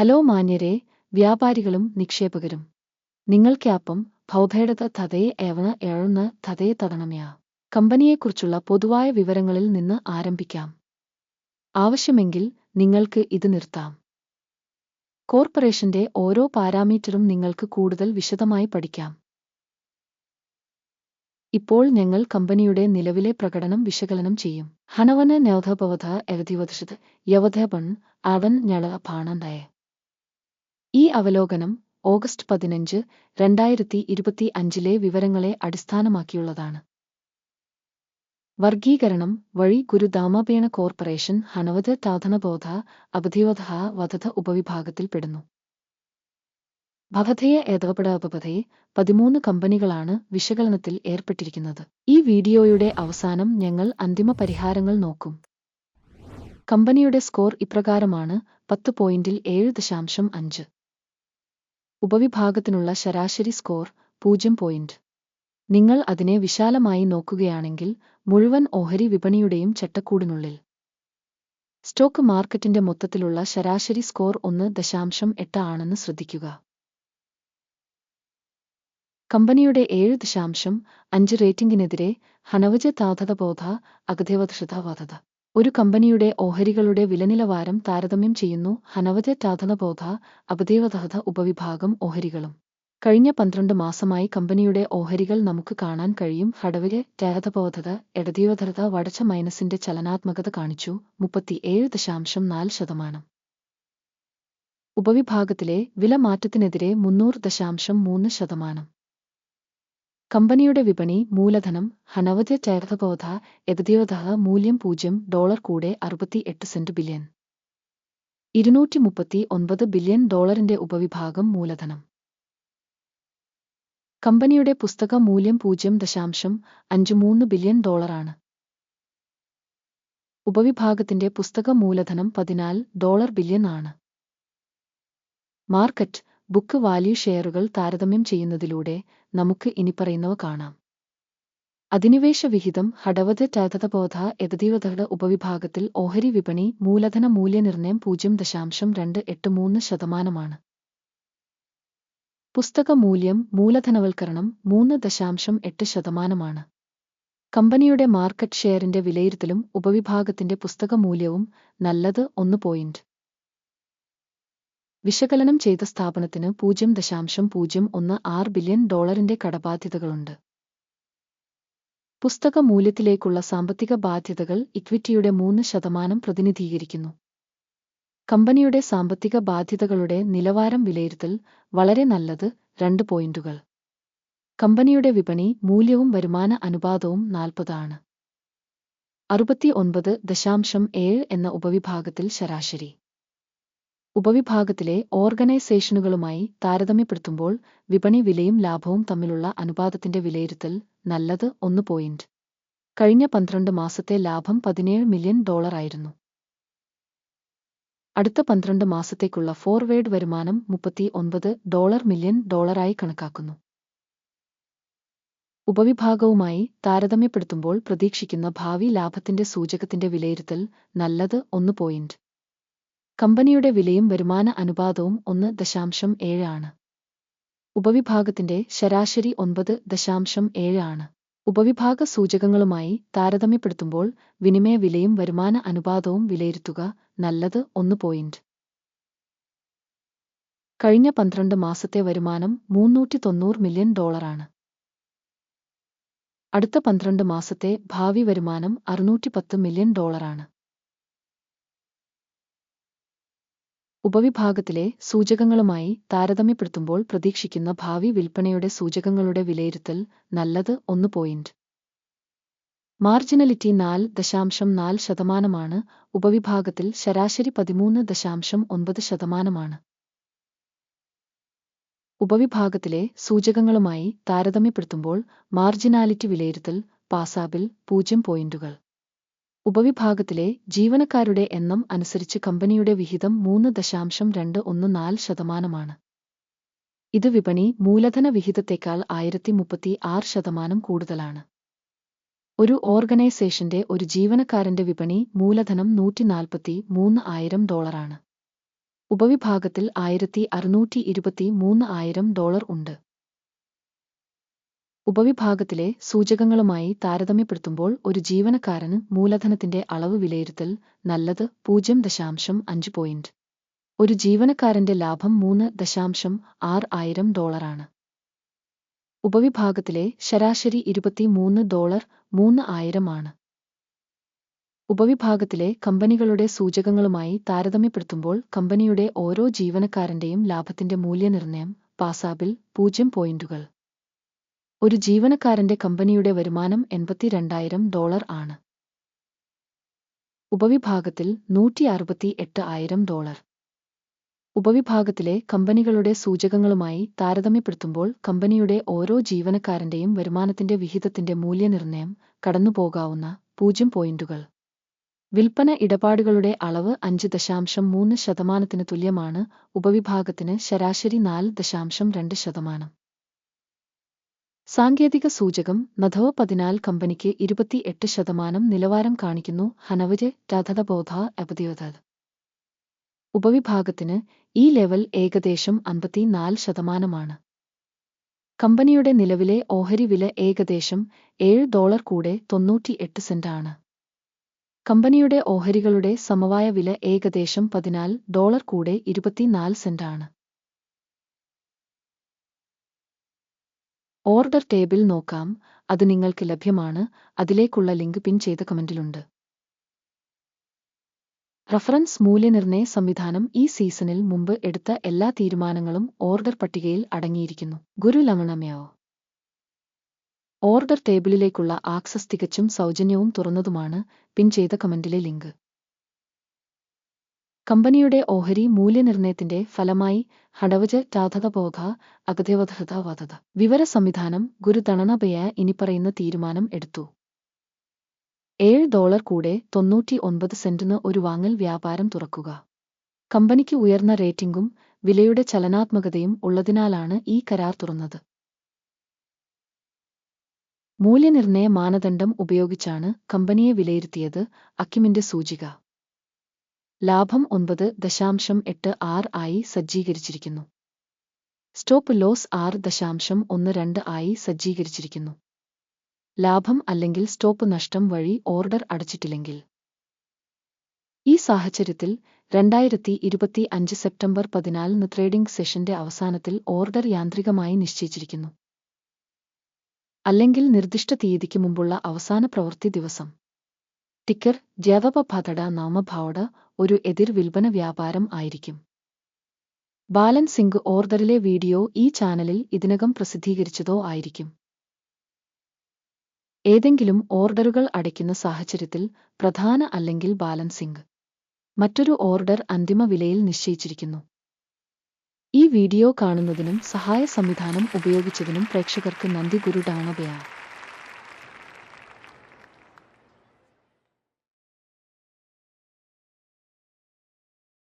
Hello മാന്യരെ വ്യാപാരികളും നിക്ഷേപകരും. നിങ്ങൾക്കാപ്പം ഭൗഭേടത തതയെ ഏവണ ഏഴുന്ന തതയെ തടണമയാ കമ്പനിയെക്കുറിച്ചുള്ള പൊതുവായ വിവരങ്ങളിൽ നിന്ന് ആരംഭിക്കാം. ആവശ്യമെങ്കിൽ നിങ്ങൾക്ക് ഇത് നിർത്താം. കോർപ്പറേഷന്റെ ഓരോ പാരാമീറ്ററും നിങ്ങൾക്ക് കൂടുതൽ വിശദമായി പഠിക്കാം. ഇപ്പോൾ ഞങ്ങൾ കമ്പനിയുടെ നിലവിലെ പ്രകടനം വിശകലനം ചെയ്യും. ഹനവന നവധപവധ എവധിവധിഷത് യവധപൺ അവൻ ഞള പാണന്തായ ഈ അവലോകനം ഓഗസ്റ്റ് പതിനഞ്ച് രണ്ടായിരത്തി ഇരുപത്തി അഞ്ചിലെ വിവരങ്ങളെ അടിസ്ഥാനമാക്കിയുള്ളതാണ്. വർഗീകരണം വഴി ഗുരുദാമപേണ കോർപ്പറേഷൻ ഹനവത് താധനബോധ അവധിവധ വധത ഉപവിഭാഗത്തിൽപ്പെടുന്നു ഭവധയെ ഏതവപടാപഥയെ പതിമൂന്ന് കമ്പനികളാണ് വിശകലനത്തിൽ ഏർപ്പെട്ടിരിക്കുന്നത്. ഈ വീഡിയോയുടെ അവസാനം ഞങ്ങൾ അന്തിമ പരിഹാരങ്ങൾ നോക്കും. കമ്പനിയുടെ സ്കോർ ഇപ്രകാരമാണ് പത്ത് പോയിന്റിൽ ഏഴ് ദശാംശം അഞ്ച്. ഉപവിഭാഗത്തിനുള്ള ശരാശരി സ്കോർ പൂജ്യം പോയിന്റ്. നിങ്ങൾ അതിനെ വിശാലമായി നോക്കുകയാണെങ്കിൽ മുഴുവൻ ഓഹരി വിപണിയുടെയും ചട്ടക്കൂടിനുള്ളിൽ. സ്റ്റോക്ക് മാർക്കറ്റിന്റെ മൊത്തത്തിലുള്ള ശരാശരി സ്കോർ ഒന്ന് ദശാംശം എട്ട് ആണെന്ന് ശ്രദ്ധിക്കുക. കമ്പനിയുടെ ഏഴ് ദശാംശം അഞ്ച് റേറ്റിംഗിനെതിരെ ഹനവജ താധതബോധ അഗധവധത ഒരു കമ്പനിയുടെ ഓഹരികളുടെ വിലനിലവാരം താരതമ്യം ചെയ്യുന്നു ഹനവജ താധനബോധ അപദേവതഹത ഉപവിഭാഗം ഓഹരികളും. കഴിഞ്ഞ പന്ത്രണ്ട് മാസമായി കമ്പനിയുടെ ഓഹരികൾ നമുക്ക് കാണാൻ കഴിയും. ഹടവിലെ ടാഹതബോധത എടതീവധരത വടച്ച മൈനസിന്റെ ചലനാത്മകത കാണിച്ചു. മുപ്പത്തിയേഴ് ദശാംശം നാല് ശതമാനം. ഉപവിഭാഗത്തിലെ വില മാറ്റത്തിനെതിരെ മുന്നൂറ് ദശാംശം മൂന്ന് ശതമാനം. കമ്പനിയുടെ വിപണി മൂലധനം ഹനവധ്യ ചേർത്തബോധ എതദ്യോധ മൂല്യം പൂജ്യം ഡോളർ കൂടെ അറുപത്തി എട്ട് സെന്റ് ബില്യൺ. ഇരുന്നൂറ്റി മുപ്പത്തി ഒൻപത് ബില്യൺ ഡോളറിന്റെ ഉപവിഭാഗം മൂലധനം. കമ്പനിയുടെ പുസ്തക മൂല്യം പൂജ്യം ദശാംശം അഞ്ച് മൂന്ന് ബില്യൺ ഡോളറാണ്. ഉപവിഭാഗത്തിന്റെ പുസ്തക മൂലധനം പതിനാല് ഡോളർ ബില്യൺ ആണ്. മാർക്കറ്റ് ബുക്ക് വാല്യൂ ഷെയറുകൾ താരതമ്യം ചെയ്യുന്നതിലൂടെ നമുക്ക് ഇനിപ്പറയുന്നവ കാണാം. അധിനിവേശ വിഹിതം ഹടവത് ടാതതബോധ എതതീവതയുടെ ഉപവിഭാഗത്തിൽ ഓഹരി വിപണി മൂലധന മൂല്യനിർണയം പൂജ്യം ദശാംശം രണ്ട് എട്ട് മൂന്ന് ശതമാനമാണ്. പുസ്തക മൂല്യം മൂലധനവൽക്കരണം മൂന്ന് ദശാംശം എട്ട് ശതമാനമാണ്. കമ്പനിയുടെ മാർക്കറ്റ് ഷെയറിന്റെ വിലയിരുത്തലും ഉപവിഭാഗത്തിന്റെ പുസ്തക മൂല്യവും നല്ലത് ഒന്ന് പോയിന്റ്. വിശകലനം ചെയ്ത സ്ഥാപനത്തിന് പൂജ്യം ദശാംശം പൂജ്യം ഒന്ന് ആറ് ബില്യൺ ഡോളറിന്റെ കടബാധ്യതകളുണ്ട്. പുസ്തക മൂല്യത്തിലേക്കുള്ള സാമ്പത്തിക ബാധ്യതകൾ ഇക്വിറ്റിയുടെ മൂന്ന് ശതമാനം പ്രതിനിധീകരിക്കുന്നു. കമ്പനിയുടെ സാമ്പത്തിക ബാധ്യതകളുടെ നിലവാരം വിലയിരുത്തൽ വളരെ നല്ലത് രണ്ട് പോയിന്റുകൾ. കമ്പനിയുടെ വിപണി മൂല്യവും വരുമാന അനുപാതവും നാൽപ്പതാണ് അറുപത്തി ഒൻപത് ദശാംശം ഏഴ് എന്ന ഉപവിഭാഗത്തിൽ ശരാശരി. ഉപവിഭാഗത്തിലെ ഓർഗനൈസേഷനുകളുമായി താരതമ്യപ്പെടുത്തുമ്പോൾ വിപണി വിലയും ലാഭവും തമ്മിലുള്ള അനുപാതത്തിന്റെ വിലയിരുത്തൽ നല്ലത് ഒന്ന് പോയിന്റ് കഴിഞ്ഞ പന്ത്രണ്ട് മാസത്തെ ലാഭം പതിനേഴ് മില്യൺ ഡോളറായിരുന്നു അടുത്ത പന്ത്രണ്ട് മാസത്തേക്കുള്ള ഫോർവേഡ് വരുമാനം മുപ്പത്തി ഒൻപത് ഡോളർ മില്യൺ ഡോളറായി കണക്കാക്കുന്നു. ഉപവിഭാഗവുമായി താരതമ്യപ്പെടുത്തുമ്പോൾ പ്രതീക്ഷിക്കുന്ന ഭാവി ലാഭത്തിന്റെ സൂചകത്തിന്റെ വിലയിരുത്തൽ നല്ലത് ഒന്ന് പോയിന്റ് കമ്പനിയുടെ വിലയും വരുമാന അനുപാതവും ഒന്ന് ദശാംശം ഏഴാണ് ഉപവിഭാഗത്തിന്റെ ശരാശരി ഒൻപത് ദശാംശം ഏഴാണ് ഉപവിഭാഗ സൂചകങ്ങളുമായി താരതമ്യപ്പെടുത്തുമ്പോൾ വിനിമയ വിലയും വരുമാന അനുപാതവും വിലയിരുത്തുക നല്ലത് ഒന്ന് പോയിന്റ്. കഴിഞ്ഞ പന്ത്രണ്ട് മാസത്തെ വരുമാനം മൂന്നൂറ്റി തൊണ്ണൂറ് മില്യൺ ഡോളറാണ് അടുത്ത പന്ത്രണ്ട് മാസത്തെ ഭാവി വരുമാനം അറുന്നൂറ്റി പത്ത് മില്യൺ ഡോളറാണ് ഉപവിഭാഗത്തിലെ സൂചകങ്ങളുമായി താരതമ്യപ്പെടുത്തുമ്പോൾ പ്രതീക്ഷിക്കുന്ന ഭാവി വിൽപ്പനയുടെ സൂചകങ്ങളുടെ വിലയിരുത്തൽ നല്ലത് ഒന്ന് പോയിന്റ് മാർജിനലിറ്റി നാല് ദശാംശം നാല് ശതമാനമാണ്. ഉപവിഭാഗത്തിൽ ശരാശരി പതിമൂന്ന് ദശാംശം ഒൻപത് ശതമാനമാണ്. ഉപവിഭാഗത്തിലെ സൂചകങ്ങളുമായി താരതമ്യപ്പെടുത്തുമ്പോൾ മാർജിനാലിറ്റി വിലയിരുത്തൽ പാസാബിൽ പൂജ്യം പോയിന്റുകൾ ഉപവിഭാഗത്തിലെ ജീവനക്കാരുടെ എണ്ണം അനുസരിച്ച് കമ്പനിയുടെ വിഹിതം മൂന്ന് ദശാംശം രണ്ട് ഒന്ന് നാല് ശതമാനമാണ്. ഇത് വിപണി മൂലധന വിഹിതത്തേക്കാൾ ആയിരത്തി മുപ്പത്തി ആറ് ശതമാനം കൂടുതലാണ്. ഒരു ഓർഗനൈസേഷന്റെ ഒരു ജീവനക്കാരന്റെ വിപണി മൂലധനം നൂറ്റി നാൽപ്പത്തി മൂന്ന് ആയിരം ഡോളറാണ്. ഉപവിഭാഗത്തിൽ ആയിരത്തി അറുന്നൂറ്റി ഇരുപത്തി മൂന്ന് ആയിരം ഡോളർ ഉണ്ട്. ഉപവിഭാഗത്തിലെ സൂചകങ്ങളുമായി താരതമ്യപ്പെടുത്തുമ്പോൾ ഒരു ജീവനക്കാരന് മൂലധനത്തിന്റെ അളവ് വിലയിരുത്തൽ നല്ലത് പൂജ്യം ദശാംശം അഞ്ച് പോയിന്റ് ഒരു ജീവനക്കാരന്റെ ലാഭം മൂന്ന് ദശാംശം ആറ് ആയിരം ഡോളറാണ് ഉപവിഭാഗത്തിലെ ശരാശരി ഇരുപത്തിമൂന്ന് ഡോളർ മൂന്ന് ആയിരമാണ് ഉപവിഭാഗത്തിലെ കമ്പനികളുടെ സൂചകങ്ങളുമായി താരതമ്യപ്പെടുത്തുമ്പോൾ കമ്പനിയുടെ ഓരോ ജീവനക്കാരന്റെയും ലാഭത്തിന്റെ മൂല്യനിർണയം പാസാബിൽ പൂജ്യം പോയിന്റുകൾ ഒരു ജീവനക്കാരന്റെ കമ്പനിയുടെ വരുമാനം എൺപത്തിരണ്ടായിരം ഡോളർ ആണ്. ഉപവിഭാഗത്തിൽ നൂറ്റി അറുപത്തി എട്ട് ആയിരം ഡോളർ. ഉപവിഭാഗത്തിലെ കമ്പനികളുടെ സൂചകങ്ങളുമായി താരതമ്യപ്പെടുത്തുമ്പോൾ കമ്പനിയുടെ ഓരോ ജീവനക്കാരന്റെയും വരുമാനത്തിന്റെ വിഹിതത്തിന്റെ മൂല്യനിർണയം കടന്നുപോകാവുന്ന പൂജ്യം പോയിന്റുകൾ. വിൽപ്പന ഇടപാടുകളുടെ അളവ് അഞ്ച് ദശാംശം മൂന്ന് ശതമാനത്തിന് തുല്യമാണ്. ഉപവിഭാഗത്തിന് ശരാശരി നാല് ദശാംശം രണ്ട് ശതമാനം. സാങ്കേതിക സൂചകം നധവ പതിനാൽ കമ്പനിക്ക് ഇരുപത്തിയെട്ട് ശതമാനം നിലവാരം കാണിക്കുന്നു ഹനവര് രഥതബോധ അപതിയോധ ഉപവിഭാഗത്തിന് ഈ ലെവൽ ഏകദേശം അൻപത്തിനാല് ശതമാനമാണ്. കമ്പനിയുടെ നിലവിലെ ഓഹരി വില ഏകദേശം ഏഴ് ഡോളർ കൂടെ തൊണ്ണൂറ്റിയെട്ട് സെന്റാണ് കമ്പനിയുടെ ഓഹരികളുടെ സമവായ വില ഏകദേശം പതിനാല് ഡോളർ കൂടെ ഇരുപത്തിനാല് സെന്റാണ് ഓർഡർ ടേബിൾ നോക്കാം. അത് നിങ്ങൾക്ക് ലഭ്യമാണ്. അതിലേക്കുള്ള ലിങ്ക് പിൻ ചെയ്ത കമന്റിലുണ്ട്. റഫറൻസ് മൂല്യനിർണയ സംവിധാനം ഈ സീസണിൽ മുമ്പ് എടുത്ത എല്ലാ തീരുമാനങ്ങളും ഓർഡർ പട്ടികയിൽ അടങ്ങിയിരിക്കുന്നു. ഗുരു ലവണമയോ ഓർഡർ ടേബിളിലേക്കുള്ള ആക്സസ് തികച്ചും സൗജന്യവും തുറന്നതുമാണ് പിൻ ചെയ്ത കമന്റിലെ ലിങ്ക്. കമ്പനിയുടെ ഓഹരി മൂല്യനിർണയത്തിന്റെ ഫലമായി ഹടവജ ടാധതബോധ അഗത്യവധത വിവര സംവിധാനം ഗുരുതണനബയ ഇനിപ്പറയുന്ന തീരുമാനം എടുത്തു. ഏഴ് ഡോളർ കൂടെ തൊണ്ണൂറ്റി ഒൻപത് സെന്റിന് ഒരു വാങ്ങൽ വ്യാപാരം തുറക്കുക. കമ്പനിക്ക് ഉയർന്ന റേറ്റിംഗും വിലയുടെ ചലനാത്മകതയും ഉള്ളതിനാലാണ് ഈ കരാർ തുറന്നത്. മൂല്യനിർണയ മാനദണ്ഡം ഉപയോഗിച്ചാണ് കമ്പനിയെ വിലയിരുത്തിയത് അക്കിമിന്റെ സൂചിക. ലാഭം ഒൻപത് ദശാംശം എട്ട് ആറ് ആയി സജ്ജീകരിച്ചിരിക്കുന്നു. സ്റ്റോപ്പ് ലോസ് ആറ് ദശാംശം ഒന്ന് രണ്ട് ആയി സജ്ജീകരിച്ചിരിക്കുന്നു. ലാഭം അല്ലെങ്കിൽ സ്റ്റോപ്പ് നഷ്ടം വഴി ഓർഡർ അടച്ചിട്ടില്ലെങ്കിൽ. ഈ സാഹചര്യത്തിൽ രണ്ടായിരത്തി ഇരുപത്തി അഞ്ച് സെപ്റ്റംബർ പതിനാലിന് ട്രേഡിംഗ് സെഷന്റെ അവസാനത്തിൽ ഓർഡർ യാന്ത്രികമായി നിശ്ചയിച്ചിരിക്കുന്നു. അല്ലെങ്കിൽ നിർദ്ദിഷ്ട തീയതിക്ക് മുമ്പുള്ള അവസാന പ്രവൃത്തി ദിവസം. ടിക്കർ ജവപഭതട നാമഭാവട ഒരു എതിർ വിൽപ്പന വ്യാപാരം ആയിരിക്കും. ബാലൻ സിംഗ് ഓർഡറിലെ വീഡിയോ ഈ ചാനലിൽ ഇതിനകം പ്രസിദ്ധീകരിച്ചതോ ആയിരിക്കും. ഏതെങ്കിലും ഓർഡറുകൾ അടയ്ക്കുന്ന സാഹചര്യത്തിൽ പ്രധാന അല്ലെങ്കിൽ ബാലൻസിംഗ്. മറ്റൊരു ഓർഡർ അന്തിമ വിലയിൽ നിശ്ചയിച്ചിരിക്കുന്നു. ഈ വീഡിയോ കാണുന്നതിനും സഹായ സംവിധാനം ഉപയോഗിച്ചതിനും പ്രേക്ഷകർക്ക് നന്ദി ഗുരുഡാണബയാ